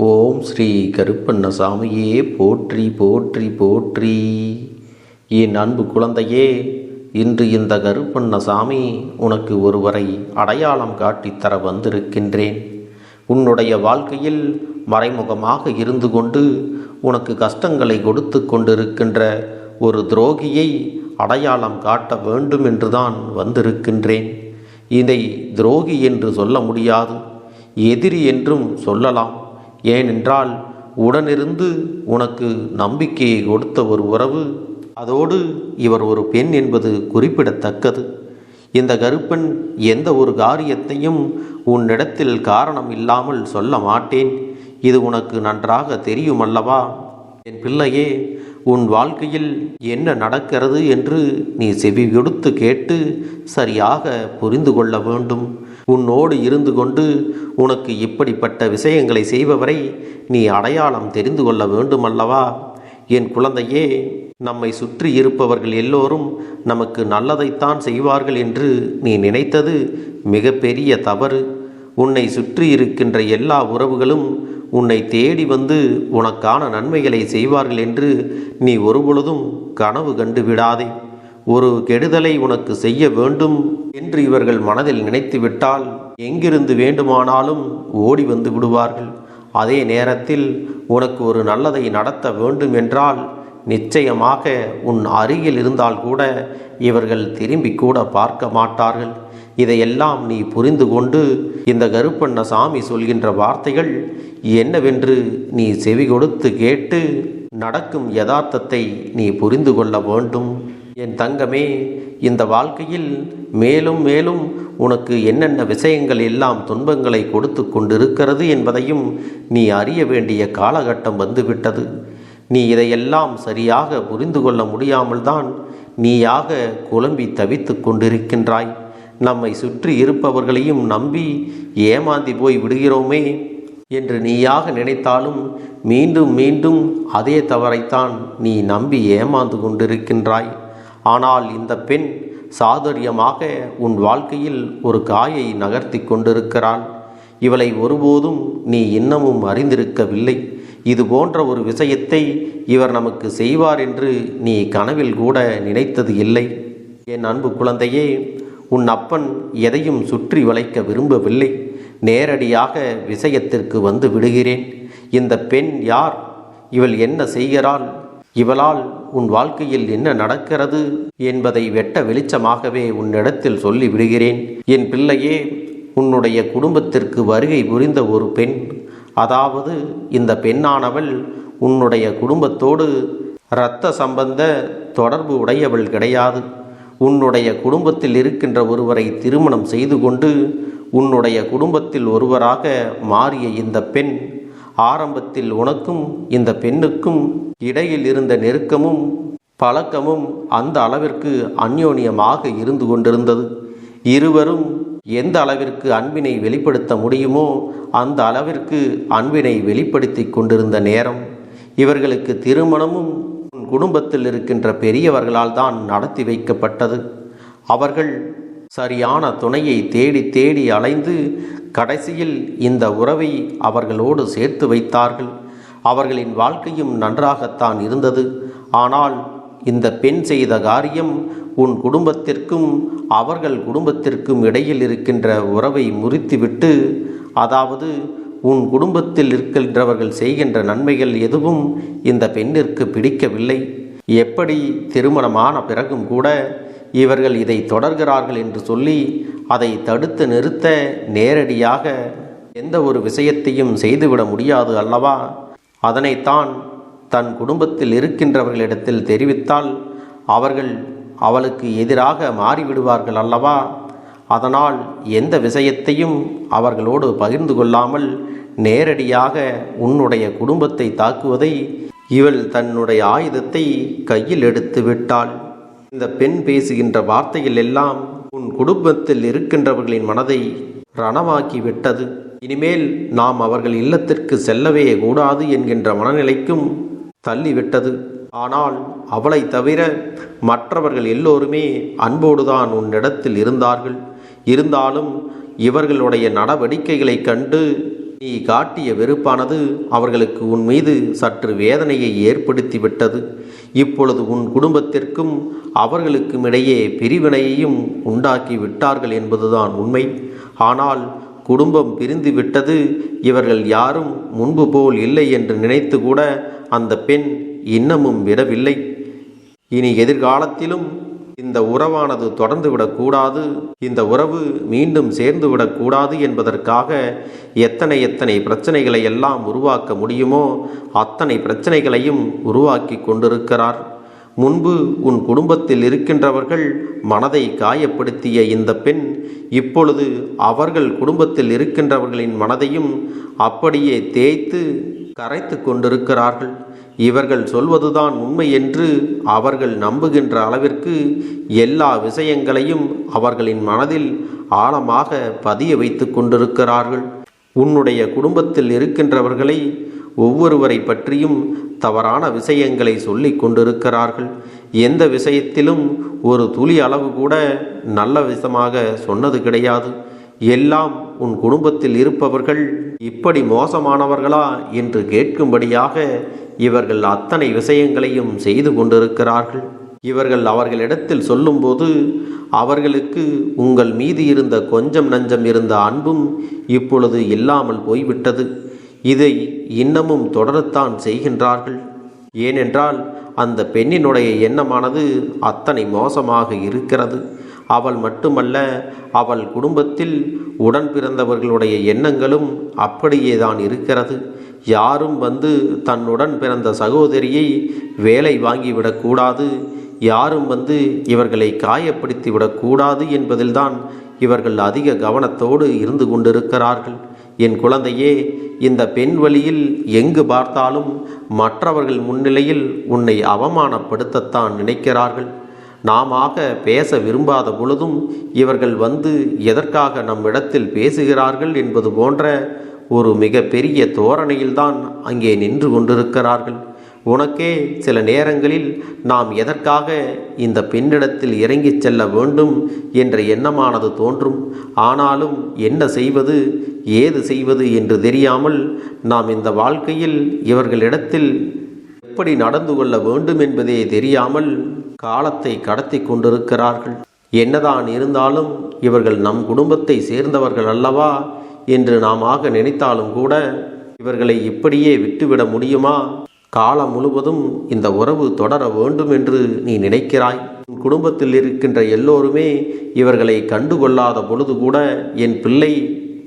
ஓம் ஸ்ரீ கருப்பண்ணசாமியே போற்றி போற்றி போற்றி. என் அன்பு குழந்தையே இன்று இந்த கருப்பண்ணசாமி உனக்கு ஒருவரை அடையாளம் காட்டித் தர வந்திருக்கின்றேன். உன்னுடைய வாழ்க்கையில் மறைமுகமாக இருந்து கொண்டு உனக்கு கஷ்டங்களை கொடுத்து கொண்டிருக்கின்ற ஒரு துரோகியை அடையாளம் காட்ட வேண்டும் என்றுதான் வந்திருக்கின்றேன். இதை துரோகி என்று சொல்ல முடியாது எதிரி என்றும் சொல்லலாம். ஏனென்றால் உடனிருந்து உனக்கு நம்பிக்கையை கொடுத்த ஒரு உறவு அதோடு இவர் ஒரு பெண் என்பது குறிப்பிடத்தக்கது. இந்த கருப்பன் எந்த ஒரு காரியத்தையும் உன்னிடத்தில் காரணம் இல்லாமல் சொல்ல மாட்டேன். இது உனக்கு நன்றாக தெரியுமல்லவா? என் பிள்ளையே உன் வாழ்க்கையில் என்ன நடக்கிறது என்று நீ செவி கொடுத்து கேட்டு சரியாக புரிந்து கொள்ள வேண்டும். உன்னோடு இருந்து கொண்டு உனக்கு இப்படிப்பட்ட விஷயங்களை செய்பவரை நீ அடையாளம் தெரிந்து கொள்ள வேண்டும் அல்லவா என் குழந்தையே நம்மை சுற்றி இருப்பவர்கள் எல்லோரும் நமக்கு நல்லதைத்தான் செய்வார்கள் என்று நீ நினைத்தது மிகப்பெரிய தவறு. உன்னை சுற்றி இருக்கின்ற எல்லா உறவுகளும் உன்னை தேடி வந்து உனக்கான நன்மைகளை செய்வார்கள் என்று நீ ஒருபொழுதும் கனவு கண்டு விடாதே. ஒரு கெடுதலை உனக்கு செய்ய வேண்டும் என்று இவர்கள் மனதில் நினைத்து விட்டால் எங்கிருந்து வேண்டுமானாலும் ஓடி வந்து விடுவார்கள். அதே நேரத்தில் உனக்கு ஒரு நல்லதை நடத்த வேண்டும் என்றால் நிச்சயமாக உன் அருகில் இருந்தால் கூட இவர்கள் திரும்பி கூட பார்க்க மாட்டார்கள். இதையெல்லாம் நீ புரிந்து கொண்டு இந்த கருப்பண்ண சாமி சொல்கின்ற வார்த்தைகள் என்னவென்று நீ செவி கொடுத்து கேட்டு நடக்கும் யதார்த்தத்தை நீ புரிந்து கொள்ள வேண்டும். என் தங்கமே இந்த வாழ்க்கையில் மேலும் மேலும் உனக்கு என்னென்ன விஷயங்கள் எல்லாம் துன்பங்களை கொடுத்து கொண்டிருக்கிறது என்பதையும் நீ அறிய வேண்டிய காலகட்டம் வந்துவிட்டது. நீ இதையெல்லாம் சரியாக புரிந்து கொள்ள முடியாமல் தான் நீயாக குழம்பி தவித்து கொண்டிருக்கின்றாய். நம்மை சுற்றி இருப்பவர்களையும் நம்பி ஏமாந்தி போய் விடுகிறோமே என்று நீயாக நினைத்தாலும் மீண்டும் மீண்டும் அதே தவறைத்தான் நீ நம்பி ஏமாந்து கொண்டிருக்கின்றாய். ஆனால் இந்த பெண் சாதுரியமாக உன் வாழ்க்கையில் ஒரு காயை நகர்த்தி கொண்டிருக்கிறாள். இவளை ஒருபோதும் நீ இன்னமும் அறிந்திருக்கவில்லை. இது போன்ற ஒரு விஷயத்தை இவர் நமக்கு செய்வார் என்று நீ கனவில் கூட நினைத்தது இல்லை. என் அன்பு குழந்தையே உன் அப்பன் எதையும் சுற்றி வளைக்க விரும்பவில்லை. நேரடியாக விஷயத்திற்கு வந்து விடுகிறேன். இந்த பெண் யார்? இவள் என்ன செய்கிறாள்? இவளால் உன் வாழ்க்கையில் என்ன நடக்கிறது என்பதை வெட்ட வெளிச்சமாகவே உன்னிடத்தில் சொல்லி விடுகிறேன் என் பிள்ளையே உன்னுடைய குடும்பத்திற்கு வருகை புரிந்த ஒரு பெண் அதாவது இந்த பெண்ணானவள் உன்னுடைய குடும்பத்தோடு இரத்த சம்பந்த தொடர்பு உடையவள் கிடையாது. உன்னுடைய குடும்பத்தில் இருக்கின்ற ஒருவரை திருமணம் செய்து கொண்டு உன்னுடைய குடும்பத்தில் ஒருவராக மாறிய இந்த பெண் ஆரம்பத்தில் உனக்கும் இந்த பெண்ணுக்கும் இடையில் இருந்த நெருக்கமும் பழக்கமும் அந்த அளவிற்கு அந்யோன்யமாக இருந்து கொண்டிருந்தது. இருவரும் எந்த அளவிற்கு அன்பினை வெளிப்படுத்த முடியுமோ அந்த அளவிற்கு அன்பினை வெளிப்படுத்தி கொண்டிருந்த நேரம் இவர்களுக்கு திருமணமும் உன் குடும்பத்தில் இருக்கின்ற பெரியவர்களால் தான் நடத்தி வைக்கப்பட்டது. அவர்கள் சரியான துணையை தேடி தேடி அலைந்து கடைசியில் இந்த உறவை அவர்களோடு சேர்த்து வைத்தார்கள். அவர்களின் வாழ்க்கையும் நன்றாகத்தான் இருந்தது. ஆனால் இந்த பெண் செய்த காரியம் உன் குடும்பத்திற்கும் அவர்கள் குடும்பத்திற்கும் இடையில் இருக்கின்ற உறவை முறித்துவிட்டு அதாவது உன் குடும்பத்தில் இருக்கின்றவர்கள் செய்கின்ற நன்மைகள் எதுவும் இந்த பெண்ணிற்கு பிடிக்கவில்லை. எப்படி திருமணமான பிறகும் கூட இவர்கள் இதை தொடர்கிறார்கள் என்று சொல்லி அதை தடுத்து நிறுத்த நேரடியாக எந்த ஒரு விஷயத்தையும் செய்துவிட முடியாது அல்லவா? அதனைத்தான் தன் குடும்பத்தில் இருக்கின்றவர்களிடத்தில் தெரிவித்தால் அவர்கள் அவளுக்கு எதிராக மாறிவிடுவார்கள் அல்லவா? அதனால் எந்த விஷயத்தையும் அவர்களோடு பகிர்ந்து கொள்ளாமல் நேரடியாக உன்னுடைய குடும்பத்தை தாக்குவதை இவள் தன்னுடைய ஆயுதத்தை கையில் எடுத்து விட்டாள். இந்த பெண் பேசுகின்ற வார்த்தைகள் எல்லாம் உன் குடும்பத்தில் இருக்கின்றவர்களின் மனதை ரணமாக்கி விட்டது. இனிமேல் நாம் அவர்கள் இல்லத்திற்கு செல்லவே கூடாது என்கின்ற மனநிலைக்கும் தள்ளிவிட்டது. ஆனால் அவளை தவிர மற்றவர்கள் எல்லோருமே அன்போடுதான் உன்னிடத்தில் இருந்தார்கள். இருந்தாலும் இவர்களுடைய நடவடிக்கைகளைக் கண்டு நீ காட்டிய வெறுப்பானது அவர்களுக்கு உன் மீது சற்று வேதனையை ஏற்படுத்திவிட்டது. இப்பொழுது உன் குடும்பத்திற்கும் அவர்களுக்கும் இடையே பிரிவினையையும் உண்டாக்கி விட்டார்கள் என்பதுதான் உண்மை. ஆனால் குடும்பம் பிரிந்து விட்டது. இவர்கள் யாரும் முன்பு போல் இல்லை என்று நினைத்து கூட அந்த பெண் இன்னமும் விடவில்லை. இனி எதிர்காலத்திலும் இந்த உறவானது தொடர்ந்து விடக்கூடாது இந்த உறவு மீண்டும் சேர்ந்து விடக்கூடாது என்பதற்காக எத்தனை எத்தனை பிரச்சனைகளை எல்லாம் உருவாக்க முடியுமோ அத்தனை பிரச்சனைகளையும் உருவாக்கி கொண்டிருக்கிறார். முன்பு உன் குடும்பத்தில் இருக்கின்றவர்கள் மனதை காயப்படுத்திய இந்த பெண் இப்பொழுது அவர்கள் குடும்பத்தில் இருக்கின்றவர்களின் மனதையும் அப்படியே தேய்த்து கரைத்து கொண்டிருக்கிறார்கள். இவர்கள் சொல்வதுதான் உண்மை என்று அவர்கள் நம்புகின்ற அளவிற்கு எல்லா விஷயங்களையும் அவர்களின் மனதில் ஆழமாக பதிய வைத்து கொண்டிருக்கிறார்கள். உன்னுடைய குடும்பத்தில் இருக்கின்றவர்களை ஒவ்வொருவரை பற்றியும் தவறான விஷயங்களை சொல்லி கொண்டிருக்கிறார்கள். எந்த விஷயத்திலும் ஒரு துளி அளவு கூட நல்ல விதமாக சொன்னது கிடையாது. எல்லாம் உன் குடும்பத்தில் இருப்பவர்கள் இப்படி மோசமானவர்களா என்று கேட்கும்படியாக இவர்கள் அத்தனை விஷயங்களையும் செய்து கொண்டிருக்கிறார்கள். இவர்கள் அவர்களிடத்தில் சொல்லும்போது அவர்களுக்கு உங்கள் மீது இருந்த கொஞ்சம் நஞ்சம் இருந்த அன்பும் இப்பொழுது இல்லாமல் போய்விட்டது. இதை இன்னமும் தொடரத்தான் செய்கின்றார்கள். ஏனென்றால் அந்த பெண்ணினுடைய எண்ணமானது அத்தனை மோசமாக இருக்கிறது. அவள் மட்டுமல்ல அவள் குடும்பத்தில் உடன் பிறந்தவர்களுடைய எண்ணங்களும் அப்படியே தான் இருக்கிறது. யாரும் வந்து தன்னுடன் பிறந்த சகோதரியை வேலை வாங்கிவிடக்கூடாது யாரும் வந்து இவர்களை காயப்படுத்தி விடக்கூடாது என்பதில்தான் இவர்கள் அதிக கவனத்தோடு இருந்து கொண்டிருக்கிறார்கள். என் குழந்தையே இந்த பெண் வழியில் எங்கு பார்த்தாலும் மற்றவர்கள் முன்னிலையில் உன்னை அவமானப்படுத்தத்தான் நினைக்கிறார்கள். நாமாக பேச விரும்பாத பொழுதும் இவர்கள் வந்து எதற்காக நம்மிடத்தில் பேசுகிறார்கள் என்பது போன்ற ஒரு மிக பெரிய தோரணையில்தான் அங்கே நின்று கொண்டிருக்கிறார்கள். உனக்கே சில நேரங்களில் நாம் எதற்காக இந்த பெண்ணிடத்தில் இறங்கிச் செல்ல வேண்டும் என்ற எண்ணமானது தோன்றும். ஆனாலும் என்ன செய்வது ஏது செய்வது என்று தெரியாமல் நாம் இந்த வாழ்க்கையில் இவர்களிடத்தில் எப்படி நடந்து கொள்ள வேண்டும் என்பதே தெரியாமல் காலத்தை கடத்தி கொண்டிருக்கிறார்கள். என்னதான் இருந்தாலும் இவர்கள் நம் குடும்பத்தை சேர்ந்தவர்கள் அல்லவா என்று நாமாக நினைத்தாலும் கூட இவர்களை இப்படியே விட்டுவிட முடியுமா? காலம் முழுவதும் இந்த உறவு தொடர வேண்டும் என்று நீ நினைக்கிறாய். உன் குடும்பத்தில் இருக்கின்ற எல்லோருமே இவர்களை கண்டுகொள்ளாத பொழுது கூட என் பிள்ளை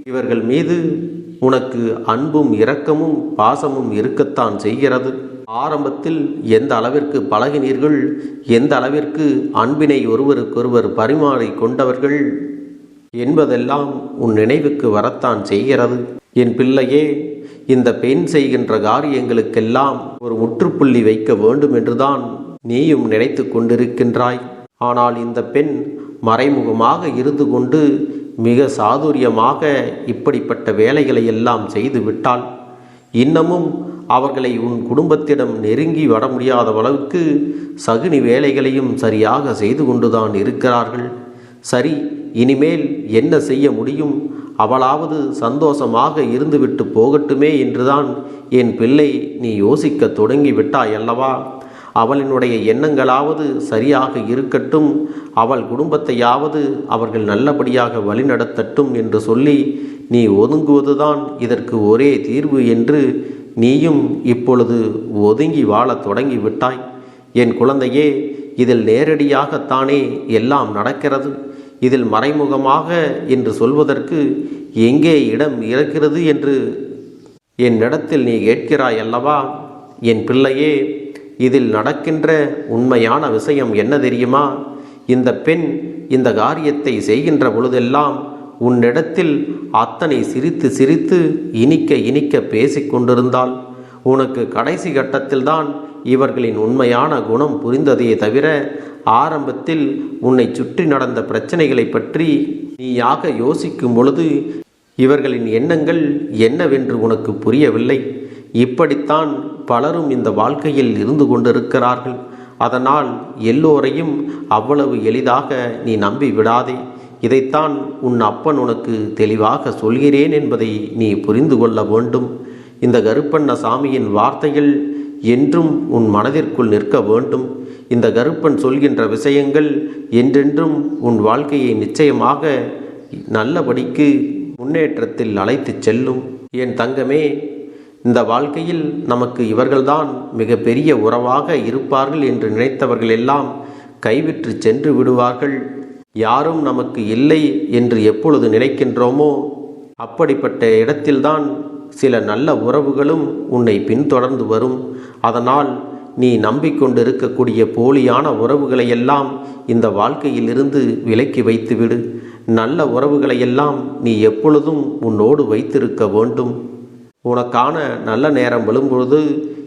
இவர்கள் மீது உனக்கு அன்பும் இரக்கமும் பாசமும் இருக்கத்தான் செய்கிறது. ஆரம்பத்தில் எந்த அளவிற்கு பழகினீர்கள்? எந்த அளவிற்கு அன்பினை ஒருவருக்கொருவர் பரிமாறி கொண்டவர்கள் என்பதெல்லாம் உன் நினைவுக்கு வரத்தான் செய்கிறது. என் பிள்ளையே இந்த பெண் செய்கின்ற காரியங்களுக்கெல்லாம் ஒரு முற்றுப்புள்ளி வைக்க வேண்டும் என்றுதான் நீயும் நினைத்து கொண்டிருக்கின்றாய். ஆனால் இந்த பெண் மறைமுகமாக இருந்து கொண்டு மிக சாதுரியமாக இப்படிப்பட்ட வேலைகளை எல்லாம் செய்து விட்டாள். இன்னமும் அவர்களை உன் குடும்பத்திடம் நெருங்கி வர முடியாத அளவுக்கு சகுனி வேலைகளையும் சரியாக செய்து கொண்டுதான் இருக்கிறார்கள். சரி இனிமேல் என்ன செய்ய முடியும்? அவளாவது சந்தோஷமாக இருந்துவிட்டு போகட்டுமே என்றுதான் என் பிள்ளை நீ யோசிக்க தொடங்கி விட்டாய் அல்லவா அவளினுடைய எண்ணங்களாவது சரியாக இருக்கட்டும் அவள் குடும்பத்தையாவது அவர்கள் நல்லபடியாக வழிநடத்தட்டும் என்று சொல்லி நீ ஒதுங்குவதுதான் இதற்கு ஒரே தீர்வு என்று நீயும் இப்பொழுது ஒதுங்கி வாழத் தொடங்கி விட்டாய் என் குழந்தையே இதில் நேரடியாகத்தானே எல்லாம் நடக்கிறது. இதில் மறைமுகமாக என்று சொல்வதற்கு எங்கே இடம் இருக்கிறது என்று என்னிடத்தில் நீ கேட்கிறாய் அல்லவா? என் பிள்ளையே இதில் நடக்கின்ற உண்மையான விஷயம் என்ன தெரியுமா? இந்த பெண் இந்த காரியத்தை செய்கின்ற பொழுதெல்லாம் உன்னிடத்தில் அத்தனை சிரித்து சிரித்து இனிக்க இனிக்க பேசிக் கொண்டிருந்தாள். உனக்கு கடைசி கட்டத்தில்தான் இவர்களின் உண்மையான குணம் புரிந்ததே தவிர ஆரம்பத்தில் உன்னை சுற்றி நடந்த பிரச்சனைகளை பற்றி நீயாக யோசிக்கும் பொழுது இவர்களின் எண்ணங்கள் என்னவென்று உனக்கு புரியவில்லை. இப்படித்தான் பலரும் இந்த வாழ்க்கையில் இருந்து கொண்டிருக்கிறார்கள். அதனால் எல்லோரையும் அவ்வளவு எளிதாக நீ நம்பி விடாதே. இதைத்தான் உன் அப்பன் உனக்கு தெளிவாக சொல்கிறேன் என்பதை நீ புரிந்து கொள்ள வேண்டும். இந்த கருப்பண்ண சாமியின் வார்த்தைகள் என்றும் உன் மனதிற்குள் நிற்க வேண்டும். இந்த கருப்பன் சொல்கின்ற விஷயங்கள் என்றென்றும் உன் வாழ்க்கையை நிச்சயமாக நல்லபடிக்கு முன்னேற்றத்தில் அழைத்துச் செல்லும். என் தங்கமே இந்த வாழ்க்கையில் நமக்கு இவர்கள்தான் மிகப்பெரிய உறவாக இருப்பார்கள் என்று நினைத்தவர்கள் எல்லாம் கைவிற்று சென்று விடுவார்கள். யாரும் நமக்கு இல்லை என்று எப்பொழுது நினைக்கின்றோமோ அப்படிப்பட்ட இடத்தில்தான் சில நல்ல உறவுகளும் உன்னை பின்தொடர்ந்து வரும். அதனால் நீ நம்பிக்கொண்டிருக்கக்கூடிய போலியான உறவுகளையெல்லாம் இந்த வாழ்க்கையிலிருந்து விலக்கி வைத்துவிடு. நல்ல உறவுகளை எல்லாம் நீ எப்பொழுதும் உன்னோடு வைத்திருக்க வேண்டும். உனக்கான நல்ல நேரம் விழும்பொழுது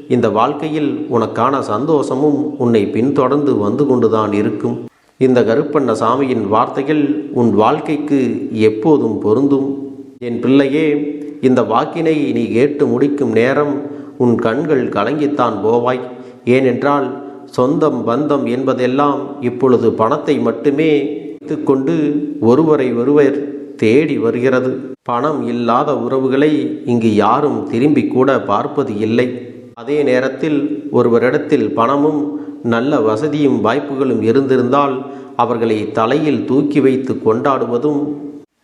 இந்த வாழ்க்கையில் உனக்கான சந்தோஷமும் உன்னை பின்தொடர்ந்து வந்து கொண்டுதான் இருக்கும். இந்த கருப்பண்ண சாமியின் வார்த்தைகள் உன் வாழ்க்கைக்கு எப்போதும் பொருந்தும். என் பிள்ளையே இந்த வாக்கினை நீ கேட்டு முடிக்கும் நேரம் உன் கண்கள் கலங்கித்தான் போவாய். ஏனென்றால் சொந்தம் பந்தம் என்பதெல்லாம் இப்பொழுது பணத்தை மட்டுமே கொண்டு ஒருவரை ஒருவர் தேடி வருகிறது. பணம் இல்லாத உறவுகளை இங்கு யாரும் திரும்பி கூட பார்ப்பது இல்லை. அதே நேரத்தில் ஒருவரிடத்தில் பணமும் நல்ல வசதியும் வாய்ப்புகளும் இருந்திருந்தால் அவர்களை தலையில் தூக்கி வைத்து கொண்டாடுவதும்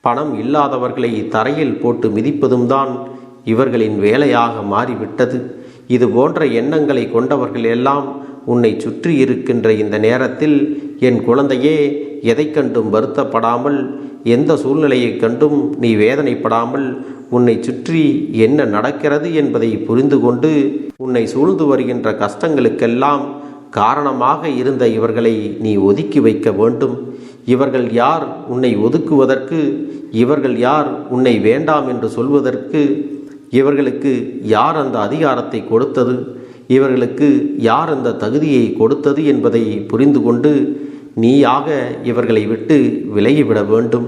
பணம் இல்லாதவர்களை தரையில் போட்டு மிதிப்பதும் தான் இவர்களின் வேலையாக மாறிவிட்டது. இது போன்ற எண்ணங்களை கொண்டவர்கள் எல்லாம் உன்னை சுற்றி இருக்கின்ற இந்த நேரத்தில் என் குழந்தையே எதை கண்டும் வருத்தப்படாமல் எந்த சூழ்நிலையைக் கண்டும் நீ வேதனைப்படாமல் உன்னை சுற்றி என்ன நடக்கிறது என்பதை புரிந்து கொண்டு உன்னை சூழ்ந்து வருகின்ற கஷ்டங்களுக்கெல்லாம் காரணமாக இருந்த இவர்களை நீ ஒதுக்கி வைக்க வேண்டும். இவர்கள் யார் உன்னை ஒதுக்குவதற்கு? இவர்கள் யார் உன்னை வேண்டாம் என்று சொல்வதற்கு? இவர்களுக்கு யார் அந்த அதிகாரத்தை கொடுத்தது? இவர்களுக்கு யார் அந்த தகுதியை கொடுத்தது என்பதை புரிந்து கொண்டு நீயாக இவர்களை விட்டு விலகிவிட வேண்டும்.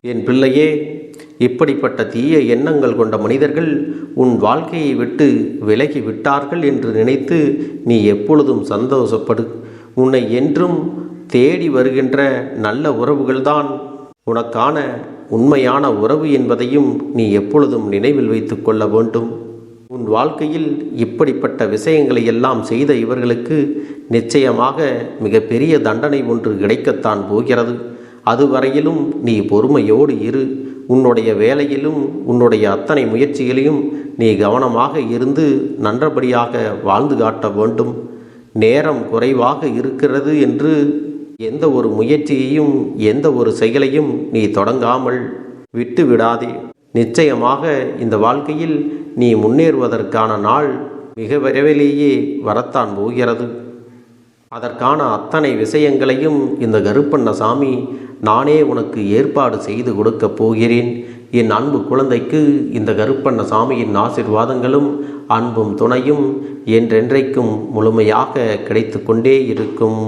என் பிள்ளையே இப்படிப்பட்ட தீய எண்ணங்கள் கொண்ட மனிதர்கள் உன் வாழ்க்கையை விட்டு விலகி விட்டார்கள் என்று நினைத்து நீ எப்பொழுதும் சந்தோஷப்படு. உன்னை என்றும் தேடி வருகின்ற நல்ல உறவுகள்தான். உனக்கான உண்மையான உறவு என்பதையும் நீ எப்பொழுதும் நினைவில் வைத்துக் கொள்ள வேண்டும். உன் வாழ்க்கையில் இப்படிப்பட்ட விஷயங்களை எல்லாம் செய்த இவர்களுக்கு நிச்சயமாக மிகப்பெரிய தண்டனை ஒன்று கிடைக்கத்தான் போகிறது. அதுவரையிலும் நீ பொறுமையோடு இரு. உன்னுடைய வேலையிலும் உன்னுடைய அத்தனை முயற்சிகளையும் நீ கவனமாக இருந்து நன்றபடியாக வாழ்ந்து காட்ட வேண்டும். நேரம் குறைவாக இருக்கிறது என்று எந்த ஒரு முயற்சியையும் எந்த ஒரு செயலையும் நீ தொடங்காமல் விட்டு விடாதே. நிச்சயமாக இந்த வாழ்க்கையில் நீ முன்னேறுவதற்கான நாள் மிக விரைவிலேயே வரத்தான் போகிறது. அதற்கான அத்தனை விஷயங்களையும் இந்த கருப்பண்ண சாமி நானே உனக்கு ஏற்பாடு செய்து கொடுக்கப் போகிறேன். என் அன்பு குழந்தைக்கு இந்த கருப்பண்ண சாமியின் ஆசிர்வாதங்களும் அன்பும் துணையும் என்றென்றைக்கும் முழுமையாக கிடைத்து கொண்டே இருக்கும்.